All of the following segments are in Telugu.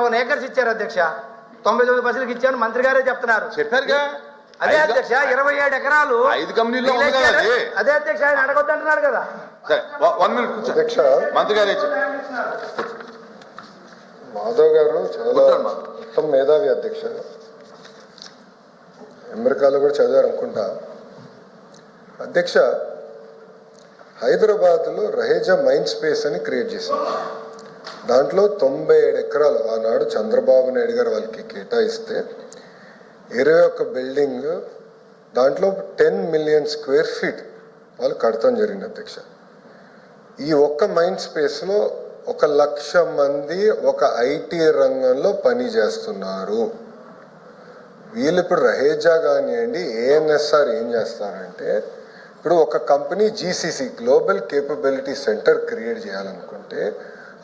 వన్ ఏకర్స్ ఇచ్చారు అధ్యక్ష. తొంభై తొమ్మిది పర్సెంట్కి ఇచ్చాను మంత్రి గారే చెప్తున్నారు. చెప్పారుగా? అదే ఐదు- అధ్యక్ష ఇరవై ఏడు ఎకరాలు ఐదు కదా మిగిలిన అది. అధ్యక్ష ఆయన అడగొద్దంటున్నారు కదా. సరే వ- వన్ మినిట్ కూర్చో. అధ్యక్ష. మంత్రి గారు మాధవ్ గారు చాలా కూర్చోండి మా. ఉత్తమ మేధావి అధ్యక్ష. అమెరికాలో కూడా చదివారు అనుకుంటా అధ్యక్ష హైదరాబాద్లో రహేజా మైండ్ స్పేస్ అని క్రియేట్ చేశారు. దాంట్లో తొంభై ఏడు ఎకరాలు ఆనాడు చంద్రబాబు నాయుడు గారు వాళ్ళకి కేటాయిస్తే. ఇరవై ఒక్క బిల్డింగ్ దాంట్లో టెన్ మిలియన్ స్క్వేర్ ఫీట్ వాళ్ళు కడతాం జరిగింది అధ్యక్ష. ఈ ఒక్క మైండ్ స్పేస్లో ఒక లక్ష మంది ఒక ఐటీ రంగంలో పని చేస్తున్నారు. వీళ్ళు ఇప్పుడు రహేజా కానివ్వండి ఏఎన్ఎస్ఆర్ ఏం చేస్తారంటే ఇప్పుడు ఒక company GCC global capability centre create చేయాలనుకుంటే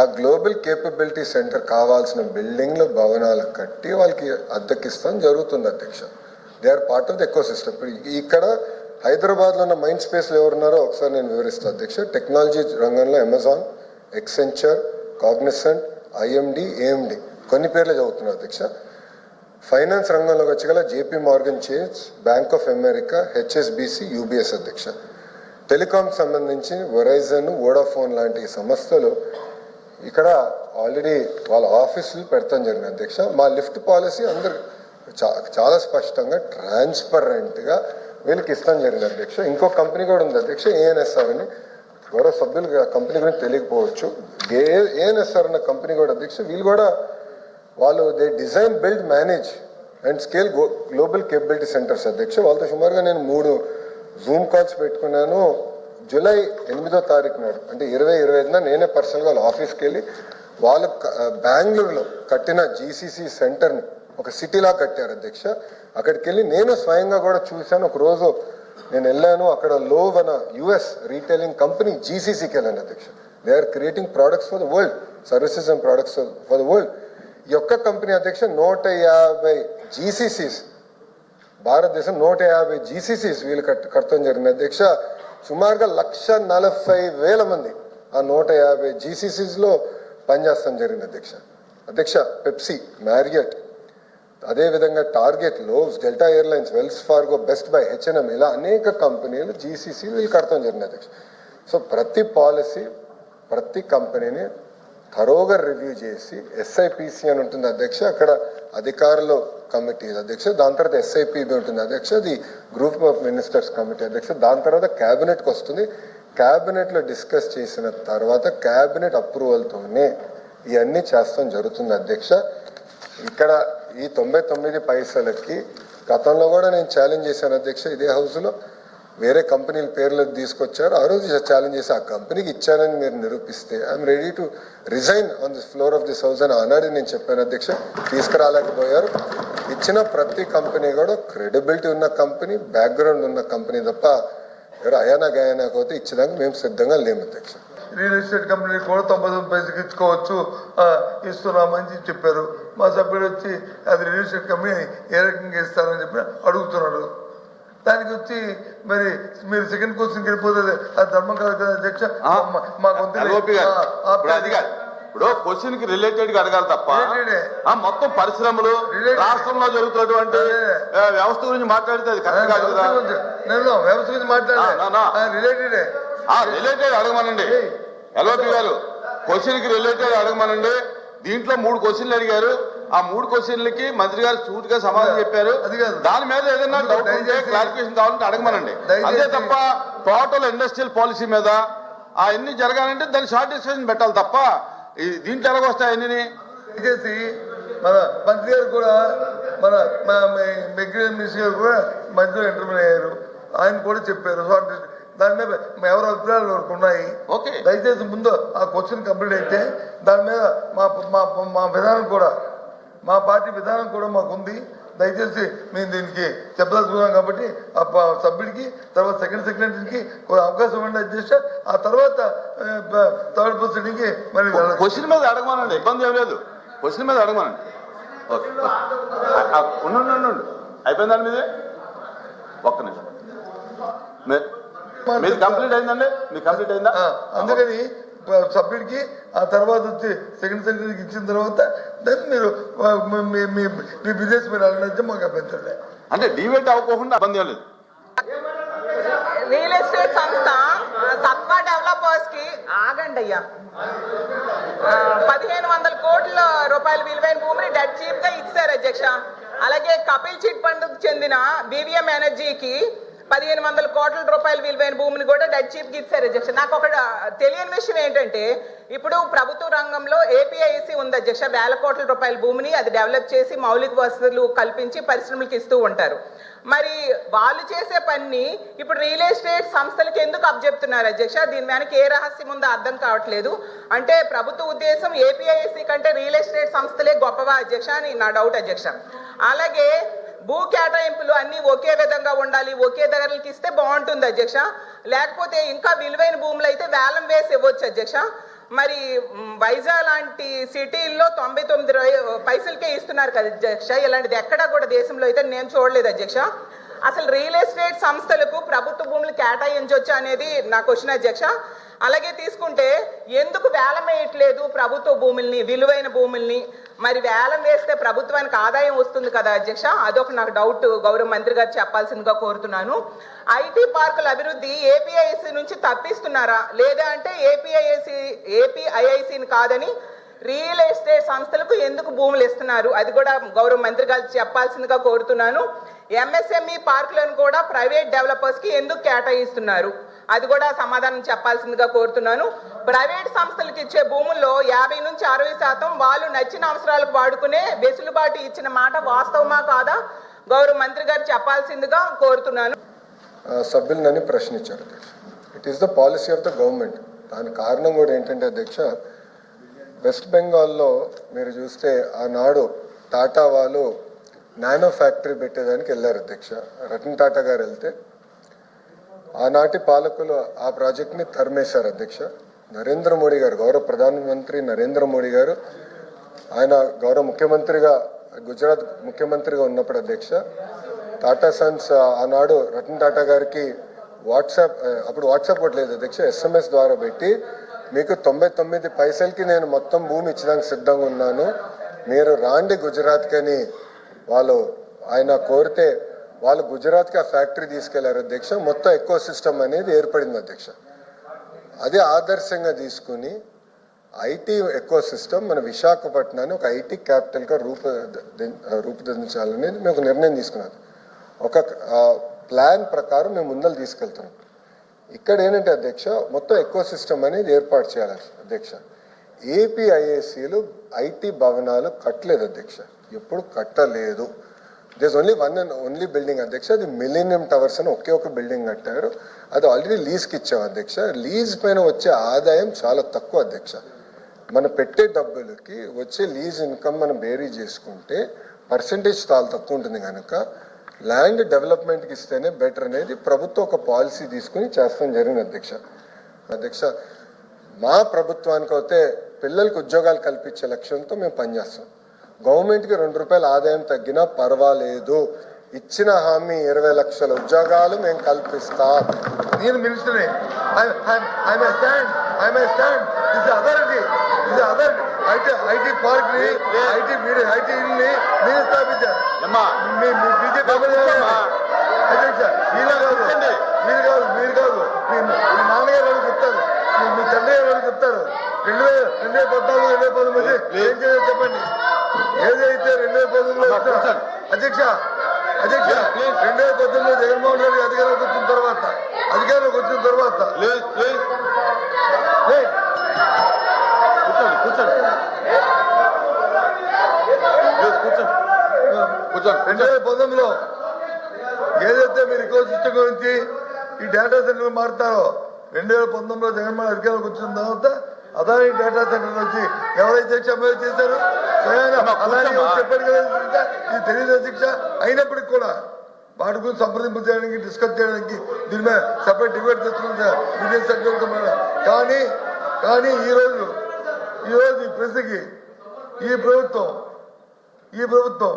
ఆ గ్లోబల్ కేపబిలిటీ సెంటర్ కావాల్సిన బిల్డింగ్లు భవనాలు కట్టి వాళ్ళకి అద్దెకిస్తాం జరుగుతుంది అధ్యక్ష. They are part of the ecosystem ఇప్పుడు ఇక్కడ హైదరాబాద్లో ఉన్న మైండ్ స్పేస్లో ఎవరున్నారో ఒకసారి నేను వివరిస్తాను అధ్యక్ష. టెక్నాలజీ రంగంలో Amazon Accenture Cognizant IMD AMD కొన్ని పేర్లు చదువుతున్నారు అధ్యక్ష. ఫైనాన్స్ రంగంలోకి వచ్చగల JP Morgan Chase Bank of America HSBC UBS అధ్యక్ష. టెలికాం సంబంధించి వరైజన్ వోడాఫోన్ లాంటి సంస్థలు ఇక్కడ ఆల్రెడీ వాళ్ళ ఆఫీసులు పెడతాం జరిగింది. అధ్యక్ష మా లిఫ్ట్ పాలసీ అందరు చా- చాలా స్పష్టంగా ట్రాన్స్పరెంట్గా వీళ్ళకి ఇస్తాం జరిగింది అధ్యక్ష. ఇంకో కంపెనీ కూడా ఉంది అధ్యక్ష ఏఎన్ఎస్ఆర్ అని. గౌరవ సభ్యులు కంపెనీ గురించి తెలియకపోవచ్చు. ఏ ఏఎన్ఎస్ఆర్ అన్న కంపెనీ కూడా అధ్యక్ష వీళ్ళు కూడా వాళ్ళు they design build manage and scale global capability centres అధ్యక్ష. వాళ్ళతో సుమారుగా నేను మూడు జూమ్ కాల్స్ పెట్టుకున్నాను. జూలై ఎనిమిదో తారీఖు నాడు అంటే ఇరవై ఇరవై ఐదున నేనే పర్సనల్గా వాళ్ళ ఆఫీస్కి వెళ్ళి వాళ్ళు బెంగళూరులో కట్టిన జీసీసీ సెంటర్ని ఒక సిటీలా కట్టారు అధ్యక్ష. అక్కడికి వెళ్ళి నేను స్వయంగా కూడా చూశాను. ఒక రోజు నేను వెళ్ళాను. అక్కడ లోవ్ అన్న యుఎస్ రీటైలింగ్ కంపెనీ జీసీసీకి వెళ్ళాను అధ్యక్ష. They are creating products for the world services and products for the world ఈ యొక్క కంపెనీ అధ్యక్ష నూట యాభై జీసీసీస్ భారతదేశం నూట యాభై జీసీసీస్ వీళ్ళు కట్ కడతాం జరిగింది అధ్యక్ష. సుమారుగా లక్ష నలభై వేల మంది ఆ నూట యాభై జీసీసీస్లో పనిచేస్తాం జరిగింది అధ్యక్ష. అధ్యక్ష పెప్సీ మ్యారియట్ అదేవిధంగా Target Lowe's Delta Airlines Wells Fargo Best Buy H and M ఇలా అనేక కంపెనీలు జీసీసీ వీళ్ళు కడతాం జరిగింది అధ్యక్ష. సో ప్రతి పాలసీ ప్రతి కంపెనీని తరోగా రివ్యూ చేసి ఎస్ఐపిసి అని ఉంటుంది అధ్యక్ష. అక్కడ అధికారులు కమిటీ అధ్యక్ష దాని తర్వాత ఎస్ఐపిబి ఉంటుంది అధ్యక్ష అది గ్రూప్ ఆఫ్ మినిస్టర్స్ కమిటీ అధ్యక్ష దాని తర్వాత క్యాబినెట్కి వస్తుంది. క్యాబినెట్లో డిస్కస్ చేసిన తర్వాత క్యాబినెట్ అప్రూవల్తోనే ఇవన్నీ చేస్తాం జరుగుతుంది అధ్యక్ష. ఇక్కడ ఈ తొంభై తొమ్మిది పైసలకి గతంలో కూడా నేను ఛాలెంజ్ చేశాను అధ్యక్ష ఇదే హౌస్లో వేరే కంపెనీల పేర్లు తీసుకొచ్చారు. ఆ రోజు ఛాలెంజ్ చేసి ఆ కంపెనీకి ఇచ్చానని మీరు నిరూపిస్తే I'm ready to resign on this floor of this house అని ఆనాడు నేను చెప్పాను అధ్యక్ష తీసుకురాలేకపోయారు. ఇచ్చిన ప్రతి కంపెనీ కూడా క్రెడిబిలిటీ ఉన్న కంపెనీ బ్యాక్గ్రౌండ్ ఉన్న కంపెనీ తప్ప ఎవరు అయానా గయానా పోతే ఇచ్చేదానికి మేము సిద్ధంగా లేము అధ్యక్ష. రియల్ ఎస్టేట్ కంపెనీ కూడా తొంభై తొమ్మిది పైసలకి ఇచ్చుకోవచ్చు ఇస్తున్నామని చెప్పారు. మా సభ్యుడు వచ్చి అది రియల్ ఎస్టేట్ కంపెనీ ఏ రకంగా ఇస్తారని చెప్పి అడుగుతున్నాడు. దానికి వచ్చి మరి మీరు సెకండ్ క్వశ్చన్కి వెళ్ళిపోతుంది. అది ధర్మం కాదు కదా అధ్యక్ష? ఆ, మా- మా గొంతు ఎల్ఓపి గారు. ఇప్పుడు క్వశ్చన్కి రిలేటెడ్గా అడగాలి తప్ప. ఆ మొత్తం పరిశ్రమలు. రాష్ట్రంలో జరుగుతున్నటువంటి. ఆ, వ్యవస్థ గురించి మాట్లాడితే అది కరెక్ట్ కాదు కదా? వ్యవస్థ గురించి- నేను వ్యవస్థ గురించి ఆ. మాట్లాడే రిలేటెడే ఆ రిలేటెడ్ అడగమనండి. ఎల్ఓపి గారు క్వశ్చన్కి రిలేటెడ్ అడగమనండి. దీంట్లో మూడు క్వశ్చన్లు అడిగారు. ఆ మూడు క్వశ్చన్లకి మంత్రి గారు సూటిగా సమాధానం చెప్పారు. అది. దాని మీద ఏదైనా అది డౌట్ ఉంటే క్లారిఫికేషన్ కావాలంటే అడగమనండి. అంతే తప్ప టోటల్ ఇండస్ట్రియల్ పాలసీ మీద ఆ ఎన్ని జరగాలంటే దాన్ని షార్ట్ డిస్కషన్ పెట్టాలి తప్ప దీంట్లో ఎలాగొస్తాయి అన్ని దయచేసి మన మంత్రి గారు కూడా మన మెగ్రీ మినిస్టర్ గారు కూడా మధ్యలో ఇంటర్వ్యూ అయ్యారు. ఆయన కూడా చెప్పారు అంటే దాని మీద ఎవరి అభిప్రాయాలు వరకు ఉన్నాయి? ఓకే. దయచేసి ముందు ఆ క్వశ్చన్ కంప్లీట్ అయితే దాని మీద మా మా విధానం కూడా మా పార్టీ విధానం కూడా మాకు ఉంది దయచేసి మేము దీనికి చెప్పదలుచుకున్నాం కాబట్టి ఆ సభ్యుడికి తర్వాత సెకండ్ సెక్రటరీకి అవకాశం ఇవ్వండి అధ్యక్ష ఆ తర్వాత థర్డ్ ప్రొసీడింగ్కి మరి. క్వశ్చన్ మీద అడగమనండి ఇబ్బంది ఏం లేదు. క్వశ్చన్ మీద అడగమనండి. ఓకే ఉండండి ఉండండి, అయిపోయింది దాని మీదే? ఒక్క నిమిషం. మీది కంప్లీట్ అయిందండి? మీ కంప్లీట్ అయిందా? అందుకని సభ్యుడికి ఆ తర్వాత వచ్చి సెకండ్ సెక్రటరీకి ఇచ్చిన తర్వాత దెన్ మీరు మీ- బిజినెస్ మీరు వెళ్ళడం మాకు అభ్యంతరం అంటే డివేట్ అవ్వకుండా ఇబ్బంది లేదు. రియల్ ఎస్టేట్ సంస్థ సత్వా డెవలపర్స్కి ఆగండి అయ్యా. పదిహేను వందల కోట్ల రూపాయల విలువైన భూమిని డెడ్ చీప్గా ఇచ్చారు అధ్యక్ష. అలాగే కపిల్ చిట్ ఫండ్ చెందిన బీవీఎం ఎనర్జీకి పదిహేను వందల కోట్ల రూపాయలు విలువైన భూమిని కూడా డెడ్ చీప్ ఇచ్చారు అధ్యక్ష. నాకు ఒక తెలియని విషయం ఏంటంటే ఇప్పుడు ప్రభుత్వ రంగంలో ఏపీఐసి ఉంది అధ్యక్ష. వేల కోట్ల రూపాయల భూమిని అది డెవలప్ చేసి మౌలిక వసతులు కల్పించి పరిశ్రమలకు ఇస్తూ ఉంటారు. మరి వాళ్ళు చేసే పని ఇప్పుడు రియల్ ఎస్టేట్ సంస్థలకి ఎందుకు అబ్జెప్తున్నారు అధ్యక్ష? దీని వెనక ఏ రహస్యం ఉందో అర్థం కావట్లేదు. అంటే ప్రభుత్వ ఉద్దేశం ఏపీఐసి కంటే రియల్ ఎస్టేట్ సంస్థలే గొప్పవా అధ్యక్ష అని నా డౌట్ అధ్యక్ష. అలాగే భూ కేటాయింపులు అన్ని ఒకే విధంగా ఉండాలి ఒకే ధరలకి ఇస్తే బాగుంటుంది అధ్యక్ష. లేకపోతే ఇంకా విలువైన భూములు అయితే వేలం వేసి ఇవ్వచ్చు అధ్యక్ష. మరి వైజాగ్ లాంటి సిటీల్లో తొంభై తొమ్మిది పైసలకే ఇస్తున్నారు కదా అధ్యక్ష. ఇలాంటిది ఎక్కడా కూడా దేశంలో అయితే నేను చూడలేదు అధ్యక్ష. అసలు రియల్ ఎస్టేట్ సంస్థలకు ప్రభుత్వ భూములు కేటాయించవచ్చు అనేది నా క్వశ్చన్ అధ్యక్ష. అలాగే తీసుకుంటే ఎందుకు వేలం వేయట్లేదు ప్రభుత్వ భూముల్ని విలువైన భూముల్ని? మరి వేలం వేస్తే ప్రభుత్వానికి ఆదాయం వస్తుంది కదా అధ్యక్ష? అదొక నాకు డౌట్ గౌరవ మంత్రి గారు చెప్పాల్సిందిగా కోరుతున్నాను. ఐటీ పార్కుల అభివృద్ధి ఏపీఐసి నుంచి తప్పిస్తున్నారా? లేదా అంటే ఏపీఐసి ఏపీఐఐసిని కాదని రియల్ ఎస్టేట్ సంస్థలకు ఎందుకు భూములు ఇస్తున్నారు? అది కూడా గౌరవ మంత్రి గారు చెప్పాల్సిందిగా కోరుతున్నాను. ఎంఎస్ఎంఈ పార్కులను కూడా ప్రైవేట్ డెవలపర్స్కి ఎందుకు కేటాయిస్తున్నారు? అది కూడా సమాధానం చెప్పాల్సిందిగా కోరుతున్నాను. ప్రైవేట్ సంస్థలకు ఇచ్చే భూముల్లో యాభై నుంచి అరవై శాతం వాళ్ళు నచ్చిన అవసరాలకు వాడుకునే వెసులుబాటు ఇచ్చిన మాట వాస్తవమా కాదా? గౌరవ మంత్రి గారు చెప్పాల్సిందిగా కోరుతున్నాను. సభ్యులని ప్రశ్నించారు అధ్యక్ష. It is the policy of the government దాని కారణం కూడా ఏంటంటే అధ్యక్ష వెస్ట్ బెంగాల్లో మీరు చూస్తే ఆనాడు టాటా వాళ్ళు నానో ఫ్యాక్టరీ పెట్టేదానికి వెళ్ళారు అధ్యక్ష. రతన్ టాటా గారు వెళ్తే ఆనాటి పాలకులు ఆ ప్రాజెక్ట్ని తరిమేశారు అధ్యక్ష. నరేంద్ర మోడీ గారు గౌరవ ప్రధానమంత్రి నరేంద్ర మోడీ గారు ఆయన గౌరవ ముఖ్యమంత్రిగా గుజరాత్ ముఖ్యమంత్రిగా ఉన్నప్పుడు అధ్యక్ష. టాటా సన్స్ ఆనాడు రతన్ టాటా గారికి వాట్సాప్ అప్పుడు వాట్సాప్ కూడా లేదు అధ్యక్ష ఎస్ఎంఎస్ ద్వారా పెట్టి మీకు తొంభై తొమ్మిది పైసలకి నేను మొత్తం భూమి ఇచ్చడానికి సిద్ధంగా ఉన్నాను. మీరు రాండి గుజరాత్కి అని వాళ్ళు ఆయన కోరితే వాళ్ళు గుజరాత్కి ఆ ఫ్యాక్టరీ తీసుకెళ్ళారు. అధ్యక్ష మొత్తం ఎక్కువ సిస్టమ్ అనేది ఏర్పడింది అధ్యక్ష. అదే ఆదర్శంగా తీసుకుని ఐటీ ఎక్కువ సిస్టమ్ మన విశాఖపట్నాన్ని ఒక ఐటీ క్యాపిటల్గా రూప రూపుదిద్దించాలనేది మేము ఒక నిర్ణయం తీసుకున్నాం. ఒక ప్లాన్ ప్రకారం మేము ముందలు తీసుకెళ్తున్నాం. ఇక్కడ ఏంటంటే అధ్యక్ష మొత్తం ఎక్కువ సిస్టమ్ అనేది ఏర్పాటు చేయాలి అధ్యక్ష. ఏపీఐఏసీలు ఐటీ భవనాలు కట్టలేదు అధ్యక్ష. ఎప్పుడు కట్టలేదు. This only one and only building అధ్యక్ష అది మిలీనియం టవర్స్ అని ఒకే ఒక బిల్డింగ్ కట్టారు. అది ఆల్రెడీ లీజ్కి ఇచ్చాం అధ్యక్ష లీజ్ పైన వచ్చే ఆదాయం చాలా తక్కువ అధ్యక్ష మనం పెట్టే డబ్బులకి వచ్చే లీజ్ ఇన్కమ్ మనం బేరీ చేసుకుంటే పర్సంటేజ్ చాలా తక్కువ ఉంటుంది కనుక ల్యాండ్ డెవలప్మెంట్కి ఇస్తేనే బెటర్ అనేది ప్రభుత్వం ఒక పాలసీ తీసుకుని చేస్తాం జరిగింది అధ్యక్ష అధ్యక్ష మా ప్రభుత్వానికి అయితే పిల్లలకు ఉద్యోగాలు కల్పించే లక్ష్యంతో మేము పనిచేస్తాం. గవర్నమెంట్కి రెండు రూపాయల ఆదాయం తగ్గినా పర్వాలేదు. ఇచ్చిన హామీ ఇరవై లక్షల ఉద్యోగాలు మేము కల్పిస్తాం. నేను మినిస్టర్ని I may stand I may stand ఇది అథారిటీ ఇది అథారిటీ ఐటీ ఐటీ పార్క్ని ఐటీ ఐటీ ని మీరు స్థాపించారు అమ్మా మీ బీజేపీ మీరు కాదు. మీరు కాదు మీరు కాదు. మీ నాన్నగారు వాళ్ళు చెప్తారు. మీ మీ తండ్రి గారు వాళ్ళు చెప్తారు. రెండు వేల రెండు వేల పద్నాలుగు రెండు వేల పంతొమ్మిది ఏం చేయాలో చెప్పండి. ఏదైతే రెండు వేల పంతొమ్మిదిలో. అధ్యక్ష అధ్యక్ష. రెండు వేల పద్దెనిమిదిలో జగన్మోహన్ రెడ్డి అధికారంలోకి వచ్చిన తర్వాత అధికారంలోకి వచ్చిన తర్వాత. కూర్చోండి కూర్చోండి. కూర్చోండి. రెండు వేల పంతొమ్మిదిలో ఏదైతే మీరు ఇకో సిస్టమ్ గురించి ఈ డేటా సెంటర్ మారుతారో రెండు వేల పంతొమ్మిదిలో జగన్మోహన్ అధికారంలోకి వచ్చిన తర్వాత అదాని డేటా సెంటర్ వచ్చి ఎవరైతే సమ్మె చేశారో అదాని కదా ఇది తెలియదు అధ్యక్ష అయినప్పటికీ కూడా వాటి గురించి సంప్రదింపు చేయడానికి డిస్కస్ చేయడానికి దీని మీద సపరేట్ డిబేట్ తెచ్చుకుంటే విజయ్ కానీ కానీ ఈరోజు ఈరోజు ఈ ప్రశ్నకి ఈ ప్రభుత్వం ఈ ప్రభుత్వం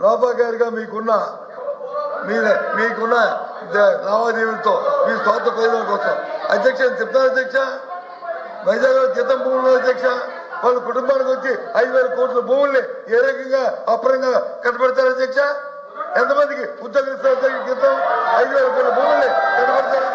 లోపాగారిగా మీకున్న మీ మీకున్న లావాదేవీలతో మీ స్వార్థ ప్రయోజనం కోసం. అధ్యక్ష నేను చెప్తాను అధ్యక్ష? వైజాగ్ జీతం భూములు అధ్యక్ష వాళ్ళ కుటుంబానికి వచ్చి ఐదు వేల కోట్ల భూముల్ని ఏ రకంగా అప్రంగా కట్టబెడతారు అధ్యక్ష? ఎంతమందికి ఉద్యోగం ఇస్తారు జీతం? ఐదు వేల కోట్ల భూముల్ని కట్టబెడతారు